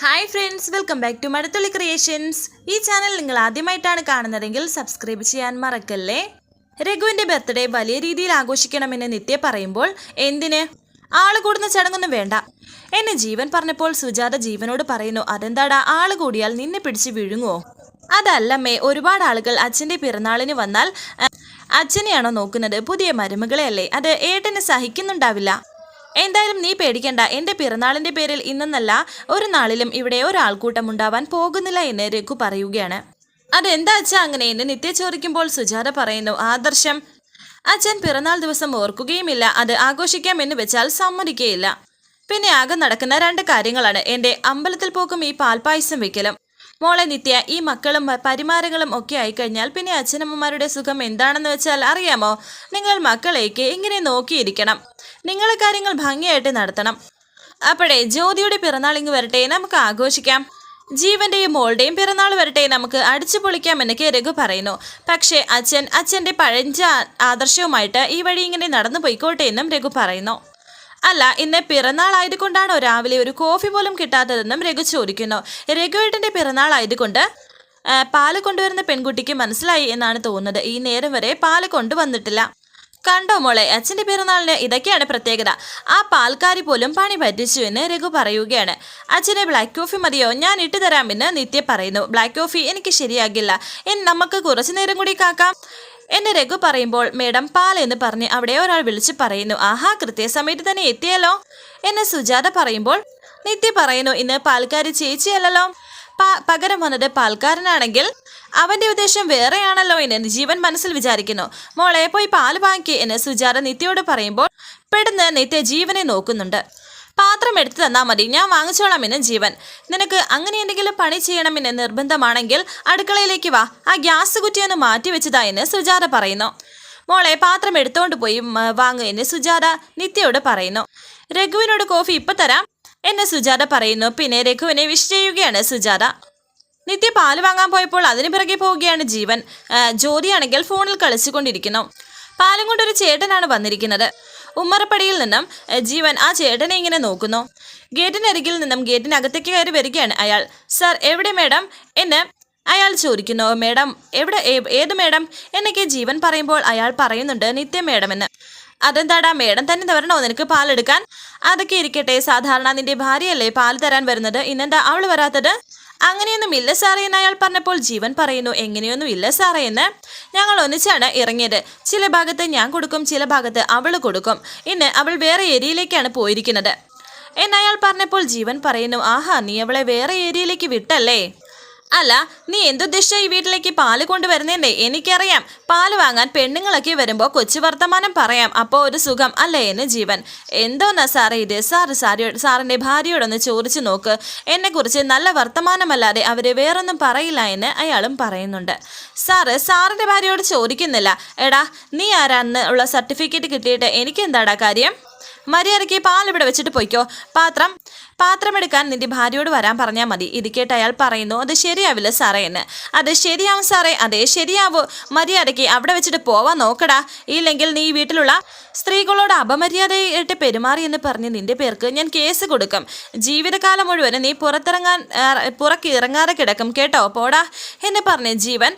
Hi friends welcome back to Mazhathulli creations ഈ channel നിങ്ങൾ ആദ്യമായിട്ടാണ് കാണുന്നതെങ്കിൽ സബ്സ്ക്രൈബ് ചെയ്യാൻ മറക്കല്ലേ? രഘുവിന്റെ ബർത്ത്ഡേ വലിയ രീതിയിൽ ആഘോഷിക്കണമെന്ന് നിത്യ പറയുമ്പോൾ എന്തിന്? ആൾ കൂടുന്ന ചടങ്ങൊന്നും വേണ്ട. എന്നെ ജീവൻ പറഞ്ഞപ്പോൾ സുജാത ജീവനോട് പറയുന്നു അതെന്താടാ? ആൾ കൂടിയാൽ നിന്നെ പിടിച്ച് വിഴുങ്ങുവോ? അതല്ലമ്മേ ഒരുപാട് ആളുകൾ അച്ഛന്റെ പിറന്നാളിന് വന്നാൽ അച്ഛനെയാണോ നോക്കുന്നത്? പുതിയ മരുമകളെ അല്ലേ അത് ഏട്ടനെ സഹിക്കുന്നുണ്ടാവില്ല. എന്തായാലും നീ പേടിക്കണ്ട. എന്റെ പിറന്നാളിന്റെ പേരിൽ ഇന്നെന്നല്ല ഒരു നാളിലും ഇവിടെ ഒരാൾക്കൂട്ടം ഉണ്ടാവാൻ പോകുന്നില്ല എന്ന് രഘു പറയുകയാണ്. അതെന്താ അച്ഛാ അങ്ങനെ? എന്ന് നിത്യ ചോദിക്കുമ്പോൾ സുജാത പറയുന്നു ആദർശം. അച്ഛൻ പിറന്നാൾ ദിവസം ഓർക്കുകയുമില്ല. അത് ആഘോഷിക്കാം എന്ന് വെച്ചാൽ സമ്മതിക്കുകയില്ല പിന്നെ ആകെ നടക്കുന്ന രണ്ട് കാര്യങ്ങളാണ്. എന്റെ അമ്പലത്തിൽ പോക്കും ഈ പാൽപ്പായസം വെക്കലും. മോളെ നിത്യ ഈ മക്കളും പരിമാരങ്ങളും ഒക്കെ ആയിക്കഴിഞ്ഞാൽ പിന്നെ അച്ഛനമ്മമാരുടെ സുഖം എന്താണെന്ന് വെച്ചാൽ അറിയാമോ? നിങ്ങൾ മക്കളേക്ക് ഇങ്ങനെ നോക്കിയിരിക്കണം. നിങ്ങളെ കാര്യങ്ങൾ ഭംഗിയായിട്ട് നടത്തണം. അപ്പോഴേ ജ്യോതിയുടെ പിറന്നാൾ ഇങ്ങ് വരട്ടെ നമുക്ക് ആഘോഷിക്കാം. ജീവന്റെയും മോളുടെയും പിറന്നാൾ വരട്ടെ നമുക്ക് അടിച്ചു പൊളിക്കാം എന്നൊക്കെ രഘു പറയുന്നു. പക്ഷേ അച്ഛൻ അച്ഛന്റെ പഴഞ്ച ആദർശവുമായിട്ട് ഈ വഴി ഇങ്ങനെ നടന്നു പോയിക്കോട്ടെ എന്നും രഘു പറയുന്നു. അല്ല ഇന്ന് പിറന്നാൾ ആയതുകൊണ്ടാണോ രാവിലെ ഒരു കോഫി പോലും കിട്ടാത്തതെന്നും രഘു ചോദിക്കുന്നു. രഘുവേട്ടന്റെ പിറന്നാൾ ആയതുകൊണ്ട് പാൽ കൊണ്ടുവരുന്ന പെൺകുട്ടിക്ക് മനസ്സിലായി എന്നാണ് തോന്നുന്നത്. ഈ നേരം വരെ പാൽ കൊണ്ടുവന്നിട്ടില്ല. കണ്ടോ മോളെ അച്ഛന്റെ പിറന്നാളിന് ഇതൊക്കെയാണ് പ്രത്യേകത. ആ പാൽക്കാരി പോലും പണി പറ്റിച്ചു എന്ന് രഘു പറയുകയാണ്. അച്ഛനെ ബ്ലാക്ക് കോഫി മതിയോ? ഞാൻ ഇട്ടു തരാമെന്ന് നിത്യ പറയുന്നു. ബ്ലാക്ക് കോഫി എനിക്ക് ശരിയാകില്ല. നമുക്ക് കുറച്ചു നേരം കൂടി കാക്കാം. എന്നെ രഘു പറയുമ്പോൾ മേഡം പാൽ എന്ന് പറഞ്ഞ് അവിടെ ഒരാൾ വിളിച്ചു പറയുന്നു ആഹാ കൃത്യസമയത്ത് തന്നെ എത്തിയല്ലോ? എന്നെ സുജാത പറയുമ്പോൾ നിത്യ പറയുന്നു ഇന്ന് പാൽക്കാരി ചേച്ചിയല്ലോ പകരം വന്നത് പാൽക്കാരനാണെങ്കിൽ അവന്റെ ഉദ്ദേശം വേറെയാണല്ലോ എന്ന് ജീവൻ മനസ്സിൽ വിചാരിക്കുന്നു. മോളെ പോയി പാൽ വാങ്ങിക്കേ എന്ന് സുജാത നിത്യയോട് പറയുമ്പോൾ പെടുന്ന് നിത്യ ജീവനെ നോക്കുന്നുണ്ട്. പാത്രം എടുത്തു തന്നാൽ മതി. ഞാൻ വാങ്ങിച്ചോളാം എന്ന് ജീവൻ. നിനക്ക് അങ്ങനെ എന്തെങ്കിലും പണി ചെയ്യണമെന്ന് നിർബന്ധമാണെങ്കിൽ അടുക്കളയിലേക്ക് വാ. ആ ഗ്യാസ് കുറ്റിയൊന്ന് മാറ്റി വെച്ചതാ എന്ന് സുജാത പറയുന്നു. മോളെ പാത്രം എടുത്തോണ്ട് പോയി വാങ്ങൂ എന്ന് സുജാത നിത്യയോട് പറയുന്നു. രഘുവിനോട് കോഫി ഇപ്പൊ തരാം എന്ന് സുജാത പറയുന്നു. പിന്നെ രഘുവിനെ വിഷ് ചെയ്യുകയാണ് സുജാത. നിത്യ പാൽ വാങ്ങാൻ പോയപ്പോൾ അതിന് പിറകെ പോവുകയാണ് ജീവൻ. ജ്യോതിയാണെങ്കിൽ ഫോണിൽ കളിച്ചുകൊണ്ടിരിക്കുന്നു. പാലും കൊണ്ടൊരു ചേട്ടനാണ് വന്നിരിക്കുന്നത്. ഉമ്മറപ്പടിയിൽ നിന്നും ജീവൻ ആ ചേട്ടനെ ഇങ്ങനെ നോക്കുന്നു. ഗേറ്റിനരികിൽ നിന്നും ഗേറ്റിനകത്തേക്ക് കയറി വരികയാണ് അയാൾ. സർ എവിടെ മേഡം? എന്ന് അയാൾ ചോദിക്കുന്നു. മേഡം എവിടെ ഏത് മേഡം? എന്നൊക്കെ ജീവൻ പറയുമ്പോൾ അയാൾ പറയുന്നുണ്ട് നിത്യ മേഡം എന്ന്. അതെന്താടാ മേഡം തന്നെ തരണോ നിനക്ക് പാലെടുക്കാൻ? അതൊക്കെ ഇരിക്കട്ടെ സാധാരണ നിന്റെ ഭാര്യയല്ലേ പാൽ തരാൻ വരുന്നത്? ഇന്നെന്താ അവൾ വരാത്തത്? അങ്ങനെയൊന്നും ഇല്ല സാറേ എന്ന് അയാൾ പറഞ്ഞപ്പോൾ ജീവൻ പറയുന്നു എങ്ങനെയൊന്നും ഇല്ല സാറേ എന്ന് ഞങ്ങൾ ഒന്നിച്ചാണ് ഇറങ്ങിയത്. ചില ഭാഗത്ത് ഞാൻ കൊടുക്കും ചില ഭാഗത്ത് അവൾ കൊടുക്കും. ഇന്ന് അവൾ വേറെ ഏരിയയിലേക്കാണ് പോയിരിക്കുന്നത്. എന്നയാൾ പറഞ്ഞപ്പോൾ ജീവൻ പറയുന്നു ആഹാ നീ അവളെ വേറെ ഏരിയയിലേക്ക് വിട്ടല്ലേ? അല്ല നീ എന്തുദ്ദേശിച്ച ഈ വീട്ടിലേക്ക് പാൽ കൊണ്ടുവരുന്നേന്നേ? എനിക്കറിയാം. പാൽ വാങ്ങാൻ പെണ്ണുങ്ങളൊക്കെ വരുമ്പോൾ കൊച്ചു വർത്തമാനം പറയാം. അപ്പോൾ ഒരു സുഖം അല്ലേ എന്ന് ജീവൻ. എന്തോന്നാ സാറേ ഇത്? സാറ് സാരിയോ സാറിന്റെ ഭാര്യയോടൊന്ന് ചോദിച്ചു നോക്ക്. എന്നെക്കുറിച്ച് നല്ല വർത്തമാനമല്ലാതെ അവർ വേറൊന്നും പറയില്ല എന്ന് അയാളും പറയുന്നുണ്ട്. സാറ് സാറിന്റെ ഭാര്യയോട് ചോദിക്കുന്നില്ല. എടാ നീ ആരാന്ന് ഉള്ള സർട്ടിഫിക്കറ്റ് കിട്ടിയിട്ട് എനിക്കെന്താടാ കാര്യം? മര്യാദയ്ക്ക് പാൽ ഇവിടെ വെച്ചിട്ട് പോയിക്കോ. പാത്രം പാത്രമെടുക്കാൻ നിന്റെ ഭാര്യയോട് വരാൻ പറഞ്ഞാൽ മതി. ഇത് കേട്ട് അയാൾ പറയുന്നു അത് ശരിയാവില്ല സാറേ എന്ന്. അത് ശരിയാവും സാറേ അതേ ശരിയാവൂ. മര്യാദയ്ക്ക് അവിടെ വെച്ചിട്ട് പോവാൻ നോക്കടാ. ഇല്ലെങ്കിൽ നീ വീട്ടിലുള്ള സ്ത്രീകളോട് അപമര്യാദയായിട്ട് പെരുമാറി എന്ന് പറഞ്ഞ് നിന്റെ പേർക്ക് ഞാൻ കേസ് കൊടുക്കും. ജീവിതകാലം മുഴുവൻ നീ പുറത്തിറങ്ങാൻ പുറക്കിറങ്ങാതെ കിടക്കും. കേട്ടോ? പോടാ. എന്ന് പറഞ്ഞ് ജീവൻ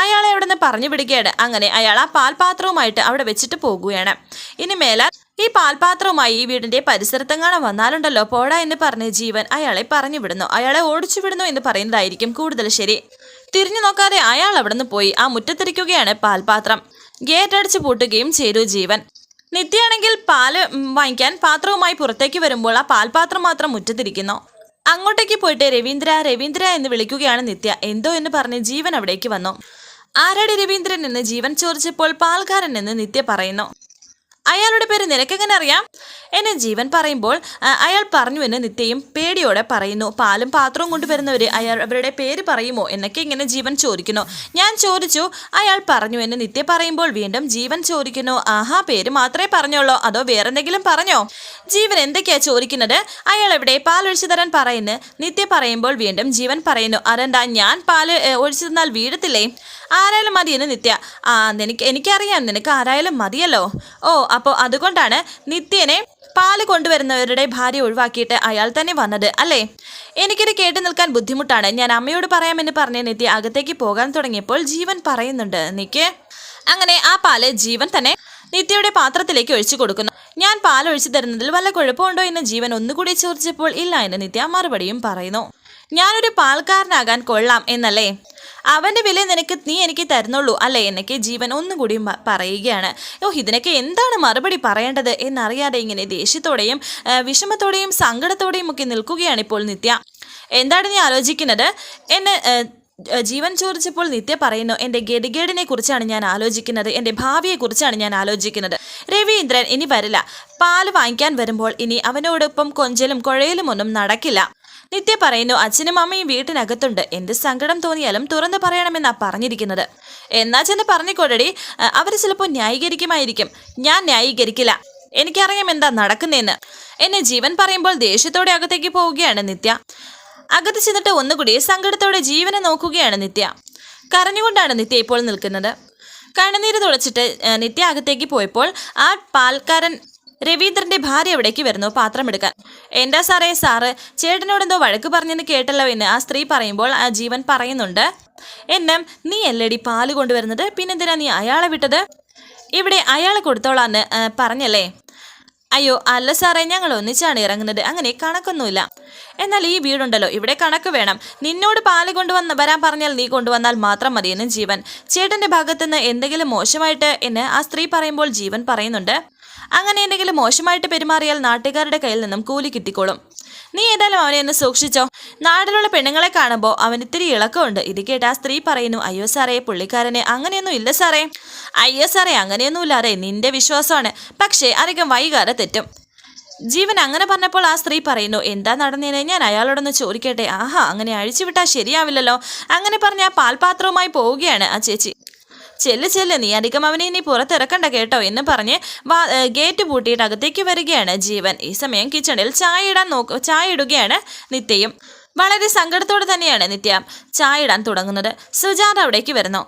അയാളെ അവിടെ നിന്ന് പറഞ്ഞു വിടുകയാണ്. അങ്ങനെ അയാൾ ആ പാൽപാത്രവുമായിട്ട് അവിടെ വെച്ചിട്ട് പോകുകയാണ്. ഇനി മേലാൽ ഈ പാൽപാത്രവുമായി ഈ വീടിന്റെ പരിസരത്തെങ്ങാനും വന്നാലുണ്ടല്ലോ പോടാ എന്ന് പറഞ്ഞ് ജീവൻ അയാളെ പറഞ്ഞു വിടുന്നു അയാളെ ഓടിച്ചു വിടുന്നു എന്ന് പറയുന്നതായിരിക്കും കൂടുതൽ ശരി. തിരിഞ്ഞു നോക്കാതെ അയാൾ അവിടെ പോയി. ആ മുറ്റത്തിരിക്കുകയാണ് പാൽപാത്രം. ഗേറ്റ് അടിച്ച് പൂട്ടുകയും ചെയ്തു ജീവൻ. നിത്യയാണെങ്കിൽ പാൽ വാങ്ങിക്കാൻ പാത്രവുമായി പുറത്തേക്ക് വരുമ്പോൾ ആ പാൽപാത്രം മാത്രം മുറ്റത്തിരിക്കുന്നു. അങ്ങോട്ടേക്ക് പോയിട്ട് രവീന്ദ്ര രവീന്ദ്ര എന്ന് വിളിക്കുകയാണ് നിത്യ. എന്തോ എന്ന് പറഞ്ഞ് ജീവൻ അവിടേക്ക് വന്നു. ആരാടി രവീന്ദ്രൻ എന്ന് ജീവൻ ചോദിച്ചപ്പോൾ പാൽക്കാരൻ എന്ന് നിത്യ പറയുന്നു. അയാളുടെ പേര് നിനക്കെങ്ങനെ അറിയാം എന്നെ ജീവൻ പറയുമ്പോൾ അയാൾ പറഞ്ഞു എന്ന് നിത്യയും പേടിയോടെ പറയുന്നു. പാലും പാത്രവും കൊണ്ടുവരുന്നവർ അയാൾ അവരുടെ പേര് പറയുമോ എന്നൊക്കെ ഇങ്ങനെ ജീവൻ ചോദിക്കുന്നു. ഞാൻ ചോദിച്ചു അയാൾ പറഞ്ഞു എന്ന് നിത്യ പറയുമ്പോൾ വീണ്ടും ജീവൻ ചോദിക്കുന്നു. ആഹാ പേര് മാത്രമേ പറഞ്ഞോളൂ അതോ വേറെന്തെങ്കിലും പറഞ്ഞോ? ജീവൻ എന്തൊക്കെയാ ചോദിക്കുന്നത്? അയാൾ എവിടെ പാൽ ഒഴിച്ചു തരാൻ പറയുന്നു. നിത്യ പറയുമ്പോൾ വീണ്ടും ജീവൻ പറയുന്നു. അതെന്താ ഞാൻ പാൽ ഒഴിച്ചു തന്നാൽ വീഴത്തില്ലേ? ആരായാലും മതിയെന്ന് നിത്യ. ആ നിനക്ക് എനിക്കറിയാം. നിനക്ക് ആരായാലും മതിയല്ലോ. ഓ അപ്പോൾ അതുകൊണ്ടാണ് നിത്യനെ പാൽ കൊണ്ടുവരുന്നവരുടെ ഭാര്യ ഒഴിവാക്കിയിട്ട് അയാൾ തന്നെ വന്നത് അല്ലേ? എനിക്കിത് കേട്ടു നിൽക്കാൻ ബുദ്ധിമുട്ടാണ്. ഞാൻ അമ്മയോട് പറയാമെന്ന് പറഞ്ഞ നിത്യ അകത്തേക്ക് പോകാൻ തുടങ്ങിയപ്പോൾ ജീവൻ പറയുന്നുണ്ട്. നിക്ക്? അങ്ങനെ ആ പാൽ ജീവൻ തന്നെ നിത്യയുടെ പാത്രത്തിലേക്ക് ഒഴിച്ചു കൊടുക്കുന്നു. ഞാൻ പാൽ ഒഴിച്ചു തരുന്നതിൽ വല്ല കുഴപ്പമുണ്ടോ എന്ന് ജീവൻ ഒന്നുകൂടി ചോദിച്ചപ്പോൾ ഇല്ല എന്ന് നിത്യ മറുപടിയും പറയുന്നു. ഞാനൊരു പാൽക്കാരനാകാൻ കൊള്ളാം എന്നല്ലേ? അവന്റെ വില നിനക്ക് നീ എനിക്ക് തരുന്നുള്ളൂ. അല്ലേ? എന്നൊക്കെ ജീവൻ ഒന്നുകൂടി പറയുകയാണ്. ഓ ഇതിനൊക്കെ എന്താണ് മറുപടി പറയേണ്ടത് എന്നറിയാതെ ഇങ്ങനെ ദേഷ്യത്തോടെയും വിഷമത്തോടെയും സങ്കടത്തോടെയും ഒക്കെ നിൽക്കുകയാണ് ഇപ്പോൾ നിത്യ. എന്താണ് നീ ആലോചിക്കുന്നത്? എന്നെ ജീവൻ ചോദിച്ചപ്പോൾ നിത്യ പറയുന്നു എന്റെ ഗതികേടിനെ കുറിച്ചാണ് ഞാൻ ആലോചിക്കുന്നത്. എന്റെ ഭാവിയെക്കുറിച്ചാണ് ഞാൻ ആലോചിക്കുന്നത്. രവീന്ദ്രൻ ഇനി വരില്ല. പാൽ വാങ്ങിക്കാൻ വരുമ്പോൾ ഇനി അവനോടൊപ്പം കൊഞ്ചലും കുഴയിലും ഒന്നും നടക്കില്ല. നിത്യ പറയുന്നു അച്ഛനും അമ്മയും വീട്ടിനകത്തുണ്ട്. എന്ത് സങ്കടം തോന്നിയാലും തുറന്നു പറയണമെന്നാ പറഞ്ഞിരിക്കുന്നത്. എന്നാ ചെന്ന് പറഞ്ഞിക്കോടടി. അവർ ചിലപ്പോൾ ന്യായീകരിക്കുമായിരിക്കും. ഞാൻ ന്യായീകരിക്കില്ല. എനിക്കറിയാം എന്താ നടക്കുന്നതെന്ന് എന്നെ ജീവൻ പറയുമ്പോൾ ദേഷ്യത്തോടെ അകത്തേക്ക് പോവുകയാണ് നിത്യ. അകത്ത് ചെന്നിട്ട് ഒന്നുകൂടി സങ്കടത്തോടെ ജീവനെ നോക്കുകയാണ് നിത്യ. കരഞ്ഞുകൊണ്ടാണ് നിത്യ ഇപ്പോൾ നിൽക്കുന്നത്. കണ്ണുനീര് തുളച്ചിട്ട് നിത്യ അകത്തേക്ക് പോയപ്പോൾ ആ പാൽക്കാരൻ രവീന്ദ്രന്റെ ഭാര്യ എവിടേക്ക് വരുന്നു? പാത്രം എടുക്കാൻ. എന്താ സാറേ സാറ് ചേട്ടനോടെന്തോ വഴക്ക് പറഞ്ഞെന്ന് കേട്ടല്ലോ എന്ന് ആ സ്ത്രീ പറയുമ്പോൾ ആ ജീവൻ പറയുന്നുണ്ട്. എന്നും നീ അല്ലേടി പാൽ കൊണ്ടുവരുന്നത്. പിന്നെന്തിനാ നീ അയാളെ വിട്ടത്? ഇവിടെ അയാളെ കൊടുത്തോളാന്ന് പറഞ്ഞല്ലേ? അയ്യോ അല്ല സാറേ ഞങ്ങൾ ഒന്നിച്ചാണ് ഇറങ്ങുന്നത്. അങ്ങനെ കണക്കൊന്നുമില്ല. എന്നാൽ ഈ വീടുണ്ടല്ലോ ഇവിടെ കണക്ക് വേണം. നിന്നോട് പാൽ കൊണ്ടുവന്ന് വരാൻ പറഞ്ഞാൽ നീ കൊണ്ടുവന്നാൽ മാത്രം മതിയെന്ന് ജീവൻ. ചേട്ടന്റെ ഭാഗത്തുനിന്ന് എന്തെങ്കിലും മോശമായിട്ട് എന്ന് ആ സ്ത്രീ പറയുമ്പോൾ ജീവൻ പറയുന്നുണ്ട്. അങ്ങനെ എന്തെങ്കിലും മോശമായിട്ട് പെരുമാറിയാൽ നാട്ടുകാരുടെ കയ്യിൽ നിന്നും കൂലി കിട്ടിക്കോളും. നീ ഏതായാലും അവനെ ഒന്ന് സൂക്ഷിച്ചോ. നാട്ടിലുള്ള പെണ്ണുങ്ങളെ കാണുമ്പോൾ അവൻ ഇത്തിരി ഇളക്കമുണ്ട്. ഇത് കേട്ട് ആ സ്ത്രീ പറയുന്നു അയ്യോ സാറേ പുള്ളിക്കാരനെ അങ്ങനെയൊന്നും ഇല്ല സാറേ. അയ്യോ സാറേ അങ്ങനെയൊന്നും ഇല്ലാറേ നിന്റെ വിശ്വാസമാണ്. പക്ഷേ അധികം വൈകാതെ തെറ്റും. ജീവൻ അങ്ങനെ പറഞ്ഞപ്പോൾ ആ സ്ത്രീ പറയുന്നു എന്താ നടന്നേനെ? ഞാൻ അയാളോടൊന്ന് ചോദിക്കട്ടെ. ആഹാ അങ്ങനെ അഴിച്ചുവിട്ടാൽ ശരിയാവില്ലല്ലോ. അങ്ങനെ പറഞ്ഞ ആ പാൽപാത്രവുമായി പോവുകയാണ് ആ ചേച്ചി. ചെല്ല് ചെല്ല് നീ അധികം അവനെ ഇനി പുറത്തിറക്കണ്ട കേട്ടോ എന്ന് പറഞ്ഞ് ഗേറ്റ് പൂട്ടിയിട്ട് അകത്തേക്ക് വരികയാണ് ജീവൻ. ഈ സമയം കിച്ചണിൽ ചായ ഇടാൻ നോക്ക് ചായ ഇടുകയാണ് നിത്യയും. വളരെ സങ്കടത്തോടെ തന്നെയാണ് നിത്യ ചായ ഇടാൻ തുടങ്ങുന്നത്. സുജാത അവിടേക്ക് വരുന്നു.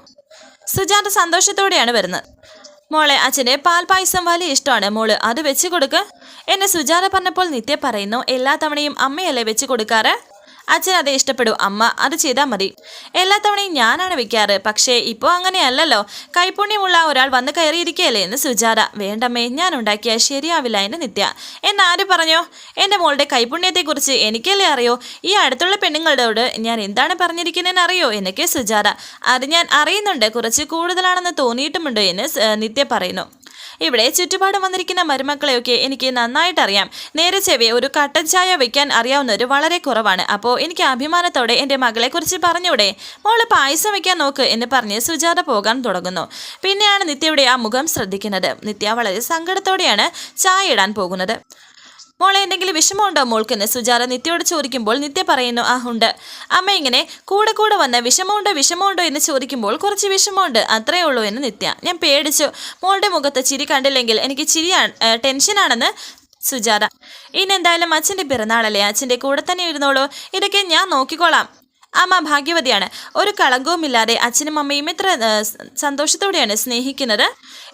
സുജാത സന്തോഷത്തോടെയാണ് വരുന്നത്. മോളെ അച്ഛന്റെ പാൽ പായസം വലിയ ഇഷ്ടമാണ്. മോൾ അത് വെച്ച് കൊടുക്ക്. എന്നെ സുജാത പറഞ്ഞപ്പോൾ നിത്യ പറയുന്നു എല്ലാ തവണയും അമ്മയല്ലേ വെച്ച് കൊടുക്കാറ്? അച്ഛൻ അത് ഇഷ്ടപ്പെടും. അമ്മ അത് ചെയ്താൽ മതി. എല്ലാ തവണയും ഞാനാണ് വെക്കാറ്. പക്ഷേ ഇപ്പോൾ അങ്ങനെയല്ലല്ലോ. കൈപുണ്യമുള്ള ഒരാൾ വന്ന് കയറിയിരിക്കുകയല്ലേ എന്ന് സുജാത. വേണ്ടമ്മേ ഞാൻ ഉണ്ടാക്കിയാൽ ശരിയാവില്ല എന്ന് നിത്യ. എന്നാര് പറഞ്ഞോ? എന്റെ മോളുടെ കൈപുണ്യത്തെക്കുറിച്ച് എനിക്കല്ലേ അറിയോ? ഈ അടുത്തുള്ള പെണ്ണുങ്ങളോട് ഞാൻ എന്താണ് പറഞ്ഞിരിക്കുന്നതെന്ന് അറിയോ? എന്നൊക്കെ സുജാത. അത് ഞാൻ അറിയുന്നുണ്ട്. കുറച്ച് കൂടുതലാണെന്ന് തോന്നിയിട്ടുമുണ്ട് എന്ന് നിത്യ പറയുന്നു. ഇവിടെ ചുറ്റുപാടും വന്നിരിക്കുന്ന മരുമക്കളെയൊക്കെ എനിക്ക് നന്നായിട്ട് അറിയാം നേരെ ചെവി ഒരു കട്ടൻ ചായ വെക്കാൻ അറിയാവുന്നവർ വളരെ കുറവാണ്. അപ്പോൾ എനിക്ക് അഭിമാനത്തോടെ എന്റെ മകളെക്കുറിച്ച് പറഞ്ഞൂടെ? മോൾ പായസം വെക്കാൻ നോക്ക് എന്ന് പറഞ്ഞ് സുജാത പോകാൻ തുടങ്ങുന്നു. പിന്നെയാണ് നിത്യയുടെ ആ മുഖം ശ്രദ്ധിക്കുന്നത്. നിത്യ വളരെ സങ്കടത്തോടെയാണ് ചായ ഇടാൻ പോകുന്നത്. മോളെ എന്തെങ്കിലും വിഷമമുണ്ടോ മോൾക്കെന്ന് സുജാത നിത്യയോട് ചോദിക്കുമ്പോൾ നിത്യ പറയുന്നു ആ ഉണ്ട്. അമ്മ ഇങ്ങനെ കൂടെ കൂടെ വന്ന് വിഷമമുണ്ടോ വിഷമമുണ്ടോ എന്ന് ചോദിക്കുമ്പോൾ കുറച്ച് വിഷമമുണ്ട്. അത്രേ ഉള്ളൂ എന്ന് നിത്യ. ഞാൻ പേടിച്ചു. മോളുടെ മുഖത്ത് ചിരി കണ്ടില്ലെങ്കിൽ എനിക്ക് ചിരിയാണ് ടെൻഷനാണെന്ന് സുജാത. ഇനി എന്തായാലും അച്ഛന്റെ പിറന്നാളല്ലേ? അച്ഛന്റെ കൂടെ തന്നെ ഇരുന്നോളൂ. ഇതൊക്കെ ഞാൻ നോക്കിക്കോളാം. അമ്മ ഭാഗ്യവതിയാണ്. ഒരു കളങ്കവുമില്ലാതെ അച്ഛനും അമ്മയും ഇത്ര സന്തോഷത്തോടെയാണ് സ്നേഹിക്കുന്നത്.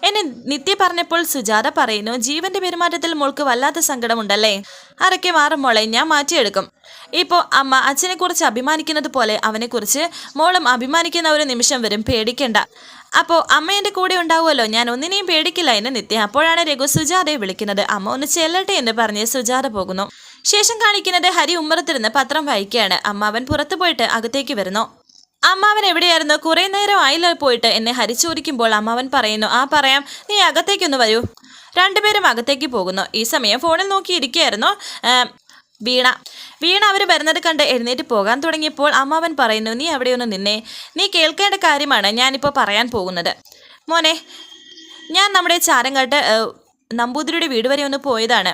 എന്നെ നിത്യ പറഞ്ഞപ്പോൾ സുജാത പറയുന്നു ജീവന്റെ പെരുമാറ്റത്തിൽ മോൾക്ക് വല്ലാത്ത സങ്കടമുണ്ടല്ലേ? അരക്കെ മാറും ഞാൻ മാറ്റിയെടുക്കും. ഇപ്പോൾ അമ്മ അച്ഛനെക്കുറിച്ച് അഭിമാനിക്കുന്നത് പോലെ അവനെക്കുറിച്ച് മോളും അഭിമാനിക്കുന്ന ഒരു നിമിഷം വരും പേടിക്കണ്ട. അപ്പോൾ അമ്മ എന്റെ കൂടെ ഉണ്ടാവുമല്ലോ. ഞാൻ ഒന്നിനെയും പേടിക്കില്ല എന്ന് നിത്യ. അപ്പോഴാണ് രഘു സുജാതയെ വിളിക്കുന്നത്. അമ്മ ഒന്ന് ചെല്ലട്ടെ എന്ന് പറഞ്ഞ് സുജാത പോകുന്നു. ശേഷം കാണിക്കുന്നത് ഹരി ഉമ്മറത്തിരുന്ന് പത്രം വായിക്കുകയാണ്. അമ്മാവൻ പുറത്തു പോയിട്ട് അകത്തേക്ക് വരുന്നു. അമ്മാവൻ എവിടെയായിരുന്നു? കുറെ നേരം ആയില്ല പോയിട്ട് എന്നെ ഹരി ചോദിക്കുമ്പോൾ അമ്മാവൻ പറയുന്നു ആ പറയാം. നീ അകത്തേക്കൊന്ന് വരൂ. രണ്ടുപേരും അകത്തേക്ക് പോകുന്നു. ഈ സമയം ഫോണിൽ നോക്കിയിരിക്കുകയായിരുന്നു വീണ. വീണ അവർ വരുന്നത് കണ്ട് എഴുന്നേറ്റ് പോകാൻ തുടങ്ങിയപ്പോൾ അമ്മാവൻ പറയുന്നു നീ അവിടെയൊന്ന് നിന്നേ? നീ കേൾക്കേണ്ട കാര്യമാണ് ഞാനിപ്പോൾ പറയാൻ പോകുന്നത്. മോനെ ഞാൻ നമ്മുടെ ചാരങ്കാട്ട് നമ്പൂതിരിയുടെ വീട് വരെ ഒന്ന് പോയതാണ്.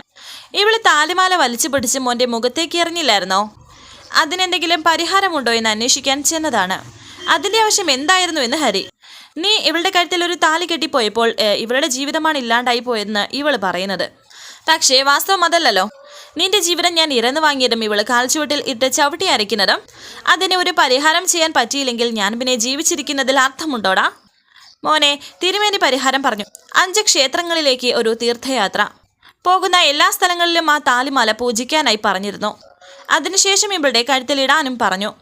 ഇവൾ താലിമാല വലിച്ചു പിടിച്ച് മോന്റെ മുഖത്തേക്ക് എറിഞ്ഞില്ലായിരുന്നോ? അതിനെന്തെങ്കിലും പരിഹാരമുണ്ടോ എന്ന് അന്വേഷിക്കാൻ ചെന്നതാണ്. അതിന്റെ ആവശ്യം എന്തായിരുന്നു എന്ന് ഹരി നീ ഇവളുടെ കഴുത്തിൽ ഒരു താലി കെട്ടിപ്പോയപ്പോൾ ഇവളുടെ ജീവിതമാണ് ഇല്ലാണ്ടായി പോയെന്ന് ഇവൾ പറയുന്നത്. പക്ഷേ വാസ്തവം അതല്ലല്ലോ. നിന്റെ ജീവിതം ഞാൻ ഇറന്നു വാങ്ങിയതും ഇവൾ കാൽച്ചുവട്ടിൽ ഇട്ട് ചവിട്ടി അരയ്ക്കുന്നതും. അതിന് ഒരു പരിഹാരം ചെയ്യാൻ പറ്റിയില്ലെങ്കിൽ ഞാൻ പിന്നെ ജീവിച്ചിരിക്കുന്നതിൽ അർത്ഥമുണ്ടോടാ? മോനെ തിരുമേനി പരിഹാരം പറഞ്ഞു. അഞ്ച് ക്ഷേത്രങ്ങളിലേക്ക് ഒരു തീർത്ഥയാത്ര. പോകുന്ന എല്ലാ സ്ഥലങ്ങളിലും ആ താലിമാല പൂജിക്കാനായി പറഞ്ഞിരുന്നു. അതിനുശേഷം ഇവളുടെ കഴുത്തിലിടാനും പറഞ്ഞു.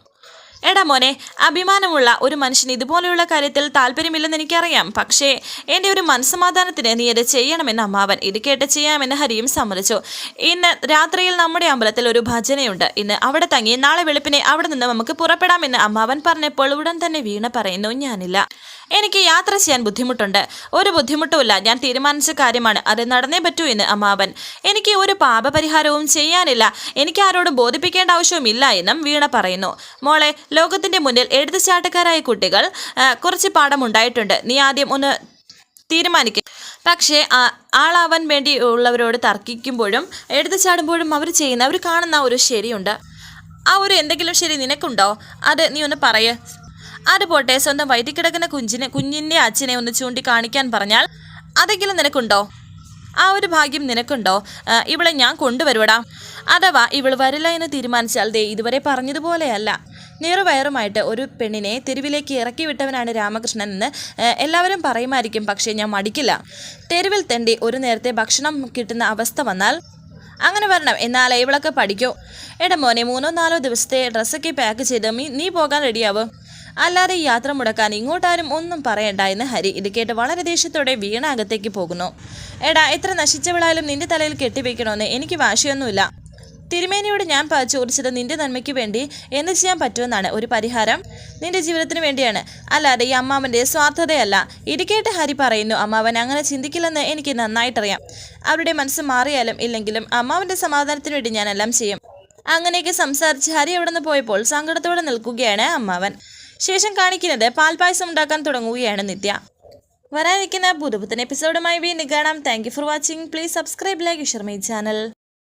എടാ മോനെ അഭിമാനമുള്ള ഒരു മനുഷ്യന് ഇതുപോലെയുള്ള കാര്യത്തിൽ താല്പര്യമില്ലെന്ന് എനിക്കറിയാം. പക്ഷേ എന്റെ ഒരു മനസ്സമാധാനത്തിന് നീ ഇത് ചെയ്യണമെന്ന് അമ്മാവൻ ഇത് കേട്ട് ചെയ്യാമെന്ന് ഹരിയും സമ്മതിച്ചു. ഇന്ന് രാത്രിയിൽ നമ്മുടെ അമ്പലത്തിൽ ഒരു ഭജനയുണ്ട്. ഇന്ന് അവിടെ തങ്ങി നാളെ വെളുപ്പിനെ അവിടെ നിന്ന് നമുക്ക് പുറപ്പെടാമെന്ന് അമ്മാവൻ പറഞ്ഞപ്പോൾ ഉടൻ തന്നെ വീണ പറയുന്നു ഞാനില്ല. എനിക്ക് യാത്ര ചെയ്യാൻ ബുദ്ധിമുട്ടുണ്ട്. ഒരു ബുദ്ധിമുട്ടുമില്ല. ഞാൻ തീരുമാനിച്ച കാര്യമാണ്. അത് നടന്നേ പറ്റൂ എന്ന് അമ്മാവൻ. എനിക്ക് ഒരു പാപപരിഹാരവും ചെയ്യാനില്ല. എനിക്ക് ആരോടും ബോധിപ്പിക്കേണ്ട ആവശ്യവുമില്ല എന്നും വീണ പറയുന്നു. മോളെ ലോകത്തിന്റെ മുന്നിൽ എടുത്തുചാട്ടക്കാരായ കുട്ടികൾ കുറച്ച് പാഠമുണ്ടായിട്ടുണ്ട്. നീ ആദ്യം ഒന്ന് തീരുമാനിക്കും. പക്ഷേ ആളാവാൻ വേണ്ടി ഉള്ളവരോട് തർക്കിക്കുമ്പോഴും എടുത്തു ചാടുമ്പോഴും അവർ ചെയ്യുന്ന അവർ കാണുന്ന ഒരു ശരിയുണ്ട്. ആ ഒരു എന്തെങ്കിലും ശരി നിനക്കുണ്ടോ? അത് നീ ഒന്ന് പറയ്. അത് പോട്ടെ സ്വന്തം വയറ്റിൽ കിടക്കുന്ന കുഞ്ഞിനെ കുഞ്ഞിന്റെ അച്ഛനെ ഒന്ന് ചൂണ്ടിക്കാണിക്കാൻ പറഞ്ഞാൽ അതെങ്കിലും നിനക്കുണ്ടോ? ആ ഒരു ഭാഗ്യം നിനക്കുണ്ടോ? ഇവളെ ഞാൻ കൊണ്ടുവരുവടാ. അഥവാ ഇവൾ വരില്ല എന്ന് തീരുമാനിച്ചാൽ ദേ ഇതുവരെ പറഞ്ഞതുപോലെയല്ല. നീറുവയറുമായിട്ട് ഒരു പെണ്ണിനെ തെരുവിലേക്ക് ഇറക്കി വിട്ടവനാണ് രാമകൃഷ്ണൻ എന്ന് എല്ലാവരും പറയുമായിരിക്കും പക്ഷേ ഞാൻ മടിക്കില്ല. തെരുവിൽ തെണ്ടി ഒരു നേരത്തെ ഭക്ഷണം കിട്ടുന്ന അവസ്ഥ വന്നാൽ അങ്ങനെ വരണം എന്നാലേ ഇവളൊക്കെ പഠിക്കൂ. എടാ മോനെ മൂന്നോ നാലോ ദിവസത്തെ ഡ്രസ്സൊക്കെ പാക്ക് ചെയ്ത് നീ പോകാൻ റെഡിയാവും അല്ലാതെ യാത്ര മുടക്കാൻ ഇങ്ങോട്ടാരും ഒന്നും പറയണ്ട എന്ന് ഹരി. ഇത് കേട്ട് വളരെ ദേഷ്യത്തോടെ വീണ അകത്തേക്ക് പോകുന്നു. എടാ എത്ര നശിച്ചവളായാലും നിന്റെ തലയിൽ കെട്ടിവെക്കണമെന്ന് എനിക്ക് വാശിയൊന്നുമില്ല. തിരുമേനിയോട് ഞാൻ ചോദിച്ചത് നിന്റെ നന്മയ്ക്ക് വേണ്ടി എന്ത് ചെയ്യാൻ പറ്റുമെന്നാണ്. ഒരു പരിഹാരം നിന്റെ ജീവിതത്തിന് വേണ്ടിയാണ്. അല്ലാതെ ഈ അമ്മാവന്റെ സ്വാർത്ഥതയല്ല. ഇരിക്കേട്ട് ഹരി പറയുന്നു അമ്മാവൻ അങ്ങനെ ചിന്തിക്കില്ലെന്ന് എനിക്ക് നന്നായിട്ടറിയാം. അവരുടെ മനസ്സ് മാറിയാലും ഇല്ലെങ്കിലും അമ്മാവന്റെ സമാധാനത്തിന് വേണ്ടി ഞാനെല്ലാം ചെയ്യും. അങ്ങനെയൊക്കെ സംസാരിച്ച് ഹരി അവിടെ നിന്ന് പോയപ്പോൾ സങ്കടത്തോടെ നിൽക്കുകയാണ് അമ്മാവൻ. ശേഷം കാണിക്കുന്നത് പാൽപായസം ഉണ്ടാക്കാൻ തുടങ്ങുകയാണ് നിത്യ. വരാനിരിക്കുന്ന പുതുപുത്തൻ എപ്പിസോഡുമായി വീണ്ടും കാണാം. Thank for watching please subscribe like share my channel